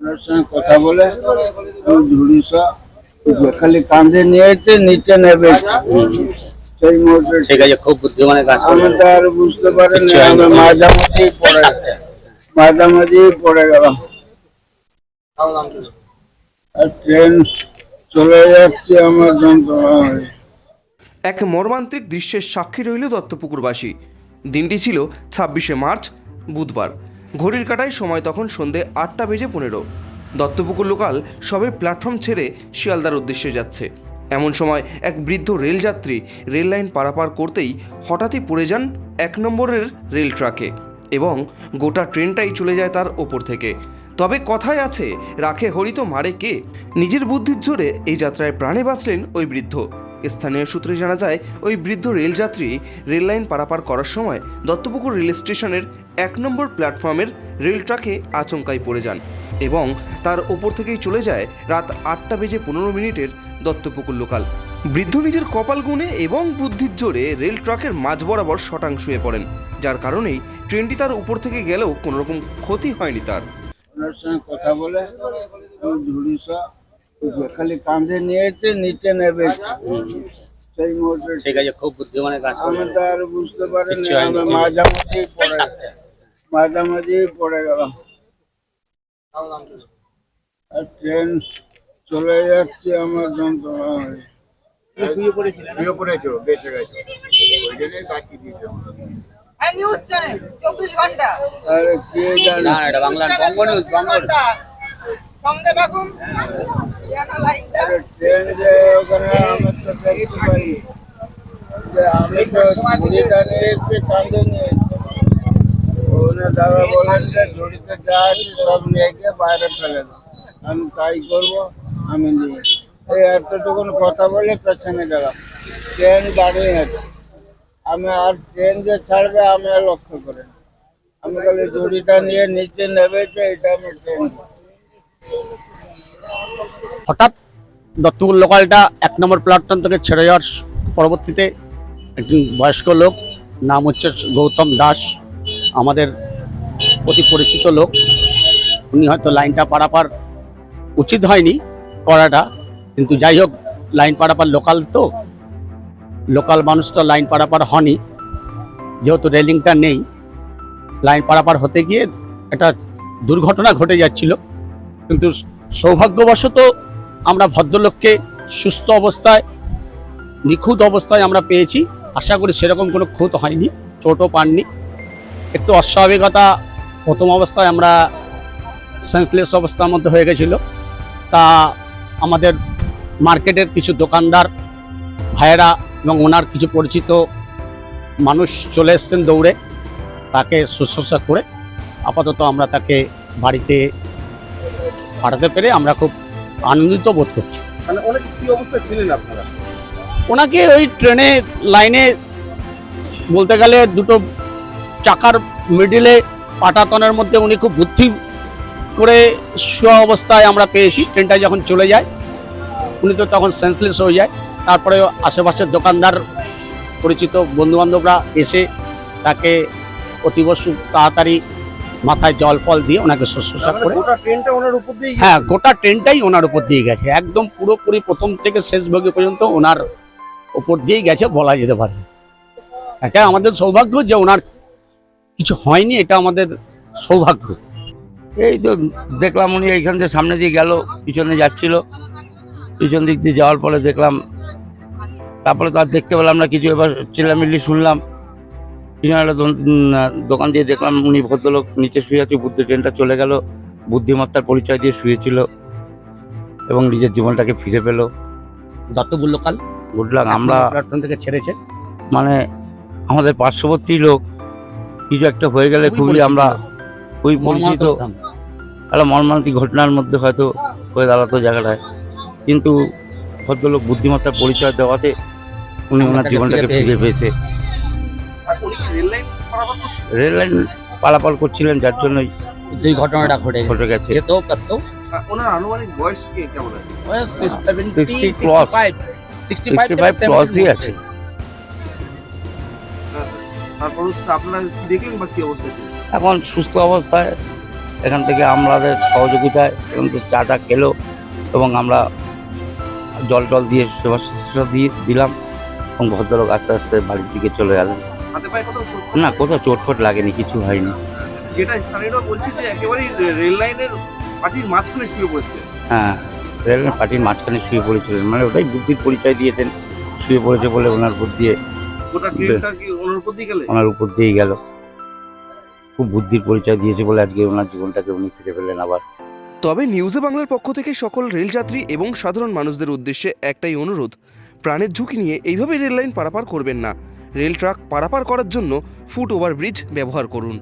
ওনার সঙ্গে কথা বলে ঝুড়ি খালি কাঁধে নিয়েছে নিচে নেবে সেই মুহূর্তে ঠিক আছে খুব বুদ্ধিমানের কাজ আমি তো আর বুঝতে পারিনি আমি মাঝামাঝি পড়ে আস্তে আস্তে। মাঝামাঝি পড়ে গেলাম। আর ট্রেন চলে যাচ্ছে আমার যন্ত্রণা এক মর্মান্তিক দৃশ্যের সাক্ষী রইল দত্তপুকুরবাসী। দিনটি ছিল ছাব্বিশে মার্চ বুধবার। ঘড়ির কাটায় সময় তখন সন্ধে আটটা বেজে পনেরো। দত্তপুকুর লোকাল সবে প্ল্যাটফর্ম ছেড়ে শিয়ালদার উদ্দেশ্যে যাচ্ছে। এমন সময় এক বৃদ্ধ রেলযাত্রী রেল লাইন পারাপার করতেই হঠাৎই পড়ে যান এক নম্বরের রেল ট্রাকে এবং গোটা ট্রেনটাই চলে যায় তার ওপর থেকে। তবে কথায় আছে, রাখে হরিত মারে কে? নিজের বুদ্ধির জোরে এই যাত্রায় প্রাণে বাঁচলেন ওই বৃদ্ধ। স্থানীয় সূত্রে জানা যায়, ওই বৃদ্ধ রেলযাত্রী রেল লাইন পারাপার করার সময় দত্তপুকুর রেল স্টেশনের এক নম্বর প্ল্যাটফর্মের রেল ট্রাকে আচমকায় পড়ে যান এবং তার ওপর থেকেই চলে যায় রাত আটটা বেজে পনেরো মিনিটের দত্তপুকুর লোকাল। বৃদ্ধ নিজের কপাল গুণে এবং বুদ্ধির জোরে রেল ট্রাকের মাঝ বরাবর শটাং শুয়ে পড়েন, যার কারণেই ট্রেনটি তার উপর থেকে গেলেও কোনোরকম ক্ষতি হয়নি তার। কথা বলে খালি কাঁধে নিয়েছে নিচে নেবে। সেই মুহূর্তে ঠিক আছে খুব বুদ্ধিমানের কাজ আমি করলেন তো আর বুঝতে পারিনি আমি মাঝামাঝি পড়ে। মাঝামাঝি পড়ে গেলাম। আর ট্রেন চলে যাচ্ছে আমার যন্ত্রণা শুয়ে পড়েছো বেঁচে গেছো। ওই জন্যই বাঁচিয়ে দিয়েছ নিউজ চ্যানেল চব্বিশ ঘণ্টা। আরে কে জানে? Bangla Banga news Banga news. ঘণ্টা যে আমি যে যে যা তাই করব আমি নিয়ে এই এতটুকুন কথা বলে পেছনে গেলাম ট্রেন দাঁড়িয়ে আছে আমি আর ট্রেন যে ছাড়বে, আমি আর লক্ষ্য করে আমি খালি ঝুড়িটা নিয়ে নিচে নেবেছে এটা আমি ট্রেন। হঠাৎ দত্তপুর লোকালটা এক নম্বর প্ল্যাটফর্ম থেকে ছেড়ে যাওয়ার পরবর্তীতে একজন বয়স্ক লোক, নাম হচ্ছে গৌতম দাস, আমাদের অতি পরিচিত লোক। উনি হয়তো লাইনটা পারাপার উচিত হয়নি করাটা, কিন্তু যাই হোক লাইন পারাপার লোকাল তো। লোকাল মানুষটা লাইন পারাপার হয়নি যেহেতু রেলিংটা নেই লাইন পারাপার হতে গিয়ে একটা দুর্ঘটনা ঘটে যাচ্ছিল। কিন্তু সৌভাগ্যবশত আমরা ভদ্রলোককে সুস্থ অবস্থায়, নিখুঁত অবস্থায় আমরা পেয়েছি। আশা করি সেরকম কোনো ক্ষত হয়নি, চোটও পাননি। একটু অস্বাভাবিকতা প্রথম অবস্থায় আমরা সেন্সলেস অবস্থার মধ্যে হয়ে গেছিল। তা আমাদের মার্কেটের কিছু দোকানদার, ভাইয়েরা এবং ওনার কিছু পরিচিত মানুষ চলে এসছেন দৌড়ে। তাকে শুশ্রূষা করে আপাতত আমরা তাকে বাড়িতে পাঠাতে পেরে আমরা খুব আনন্দিত বোধ করছি। মানে অনেক কি অবস্থায় ছিলেন আপনারা? ওনাকে ওই ট্রেনে লাইনে বলতে গেলে দুটো চাকার মিডিলে পাটাতনের মধ্যে উনি খুব বুদ্ধি করে শোয়া অবস্থায় আমরা পেয়েছি। ট্রেনটা যখন চলে যায় উনি তো তখন সেন্সলেস হয়ে যায়। তারপরে আশেপাশের দোকানদার পরিচিত বন্ধুবান্ধবরা এসে তাকে অতীব সু- তাড়াতাড়ি মাথায় জল ফল দিয়ে ওনাকে শুশ্রূষা করে। গোটা উপর দিয়ে হ্যাঁ গোটা ট্রেনটাই ওনার উপর দিয়ে গেছে। একদম পুরোপুরি প্রথম থেকে শেষ ভাগে পর্যন্ত ওনার উপর দিয়েই গেছে বলা যেতে পারে। এটা আমাদের সৌভাগ্য যে ওনার কিছু হয়নি এটা আমাদের সৌভাগ্য। এই তো দেখলাম উনি এইখান থেকে সামনে দিয়ে গেল পিছনে যাচ্ছিল। পিছন দিক দিয়ে যাওয়ার পরে দেখলাম তারপরে তো আর দেখতে পেলাম না কিছু এবার চিল্লামিল্লি শুনলাম। একটা দোকান দিয়ে দেখলাম উনি ভদ্রলোক নিচে শুয়ে আছে বুদ্ধি ট্রেনটা চলে গেল বুদ্ধিমত্তার পরিচয় দিয়ে শুয়েছিল এবং নিজের জীবনটাকে ফিরে পেল। দত্তপুর লোকাল গুড লাক আমরা প্ল্যাটফর্ম থেকে ছেড়েছে। মানে আমাদের পার্শ্ববর্তী লোক কিছু একটা হয়ে গেলে খুবই আমরা। খুবই পরিচিত। একটা মর্মান্তিক ঘটনার মধ্যে হয়তো হয়ে দাঁড়াতো জায়গাটায়। কিন্তু ভদ্রলোক বুদ্ধিমত্তার পরিচয় দেওয়াতে উনি ওনার জীবনটাকে ফিরে পেয়েছে। রেল লাইন পালাপাল করছিলেন যার জন্যই এই ঘটনাটা ঘটে ঘটে গেছে। যেতেও পারতো ওনার আনুমানিক বয়স কি কেমন আছে? বয়স 70, 60 plus। 65 65 সিক্সটি ফাইভ থেকে প্লাসই আছে। তারপর আপনারা কি দেখলেন বা কি অবস্থা এখন সুস্থ অবস্থায় এখান থেকে আমাদের সহযোগিতায় থেকে চাটা খেলো এবং আমরা জল টল দিয়ে সেবা শুশ্রূষা দিয়ে দিলাম এবং ভদ্রলোক আস্তে আস্তে বাড়ির দিকে চলে গেলেন। হাতে পায়ে কোথাও চোট না কোথাও চোট ফোট লাগেনি কিছু হয়নি। যেটা স্থানীয়রা বলছে যে একেবারেই রেল লাইনের পার্টির মাঝখানে শুয়ে পড়েছে। হ্যাঁ রেল পার্টির মাঝখানে শুয়ে পড়েছিলেন মানে ওটাই বুদ্ধির পরিচয় দিয়েছেন শুয়ে পড়েছে বলে ওনার বুদ্ধি গোটা ট্রেনটা কি ওনার উপর দিয়ে গেলে? ওনার উপর দিয়েই গেল। খুব বুদ্ধির পরিচয় দিয়েছে বলে আজকে ওনার জীবনটাকে উনি ফিরে পেলেন আবার। তবে নিউজে বাংলার পক্ষ থেকে সকল রেলযাত্রী এবং সাধারণ মানুষদের উদ্দেশ্যে একটাই অনুরোধ প্রাণের ঝুঁকি নিয়ে এইভাবে রেল লাইন পারাপার করবেন না। রেল ট্রাক পারাপার করার জন্য ফুট ওভারব্রিজ ব্যবহার করুন।